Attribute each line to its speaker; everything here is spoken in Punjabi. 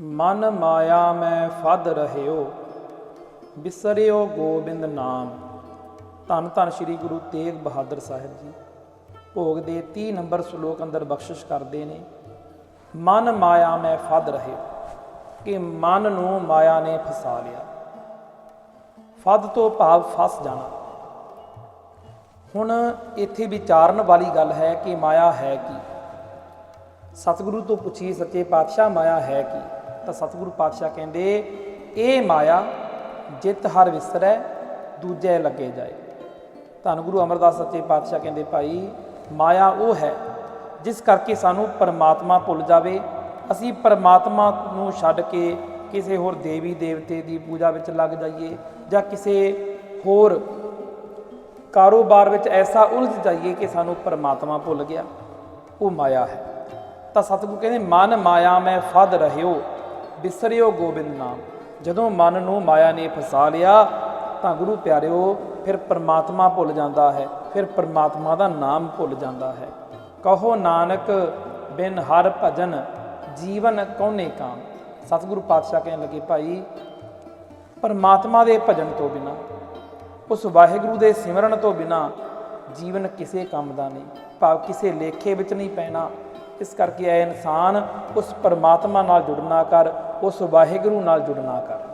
Speaker 1: ਮਨ ਮਾਇਆ ਮੈਂ ਫਦ ਰਹਿਓ, ਬਿਸਰਿਓ ਗੋਬਿੰਦ ਨਾਮ। ਧੰਨ ਧੰਨ ਸ੍ਰੀ ਗੁਰੂ ਤੇਗ ਬਹਾਦਰ ਸਾਹਿਬ ਜੀ। ਭੋਗ ਦੇ 30 ਨੰਬਰ ਸ਼ਲੋਕ ਅੰਦਰ ਬਖਸ਼ਿਸ਼ ਕਰਦੇ ਨੇ, ਮਨ ਮਾਇਆ ਮੈਂ ਫਦ ਰਹਿਓ, ਕਿ ਮਨ ਨੂੰ ਮਾਇਆ ਨੇ ਫਸਾ ਲਿਆ। ਫਦ ਤੋਂ ਭਾਵ ਫਸ ਜਾਣਾ। ਹੁਣ ਇੱਥੇ ਵਿਚਾਰਨ ਵਾਲੀ ਗੱਲ ਹੈ ਕਿ ਮਾਇਆ ਹੈ ਕੀ? ਸਤਿਗੁਰੂ ਤੋਂ ਪੁੱਛੀ ਸੱਚੇ ਪਾਤਸ਼ਾਹ ਮਾਇਆ ਹੈ ਕੀ? ਤਾਂ ਸਤਿਗੁਰੂ ਪਾਤਸ਼ਾਹ ਕਹਿੰਦੇ, ਇਹ ਮਾਇਆ ਜਿਤ ਹਰ ਵਿਸਰੈ, ਦੂਜੇ ਲੱਗੇ ਜਾਏ। ਧੰਨ ਗੁਰੂ ਅਮਰਦਾਸ ਸੱਚੇ ਪਾਤਸ਼ਾਹ ਕਹਿੰਦੇ, ਭਾਈ, ਮਾਇਆ ਉਹ ਹੈ ਜਿਸ ਕਰਕੇ ਸਾਨੂੰ ਪਰਮਾਤਮਾ ਭੁੱਲ ਜਾਵੇ। ਅਸੀਂ ਪਰਮਾਤਮਾ ਨੂੰ ਛੱਡ ਕੇ ਕਿਸੇ ਹੋਰ ਦੇਵੀ ਦੇਵਤੇ ਦੀ ਪੂਜਾ ਵਿੱਚ ਲੱਗ ਜਾਈਏ ਜਾਂ ਕਿਸੇ ਹੋਰ ਕਾਰੋਬਾਰ ਵਿੱਚ ਐਸਾ ਉਲਝ ਜਾਈਏ ਕਿ ਸਾਨੂੰ ਪਰਮਾਤਮਾ ਭੁੱਲ ਗਿਆ। ਉਹ ਮਾਇਆ ਹੈ। ਤਾਂ ਸਤਿਗੁਰੂ ਕਹਿੰਦੇ, ਮਨ ਮਾਇਆ ਮੈਂ ਫਦ ਰਹਿਓ ਬਿਸਰਿਓ ਗੋਬਿੰਦ ਨਾਮ। ਜਦੋਂ ਮਨ ਨੂੰ ਮਾਇਆ ਨੇ ਫਸਾ ਲਿਆ, ਤਾਂ ਗੁਰੂ ਪਿਆਰਿਓ, ਫਿਰ ਪਰਮਾਤਮਾ ਭੁੱਲ ਜਾਂਦਾ ਹੈ, ਫਿਰ ਪਰਮਾਤਮਾ ਦਾ ਨਾਮ ਭੁੱਲ ਜਾਂਦਾ ਹੈ। ਕਹੋ ਨਾਨਕ, ਬਿਨ ਹਰ ਭਜਨ ਜੀਵਨ ਕੌਣੇ ਕਾਮ? ਸਤਿਗੁਰੂ ਪਾਤਸ਼ਾਹ ਕਹਿਣ ਲੱਗੇ, ਭਾਈ, ਪਰਮਾਤਮਾ ਦੇ ਭਜਨ ਤੋਂ ਬਿਨਾ, ਉਸ ਵਾਹਿਗੁਰੂ ਦੇ ਸਿਮਰਨ ਤੋਂ ਬਿਨਾ ਜੀਵਨ ਕਿਸੇ ਕੰਮ ਦਾ ਨਹੀਂ, ਭਾਵ ਕਿਸੇ ਲੇਖੇ ਵਿੱਚ ਨਹੀਂ ਪੈਣਾ ਇਸ ਕਰਕੇ ਇਹ ਇਨਸਾਨ ਉਸ ਪਰਮਾਤਮਾ ਨਾਲ ਜੁੜਨਾ ਕਰ ਉਸ ਵਾਹਿਗੁਰੂ ਨਾਲ ਜੁੜਨਾ ਕਰ।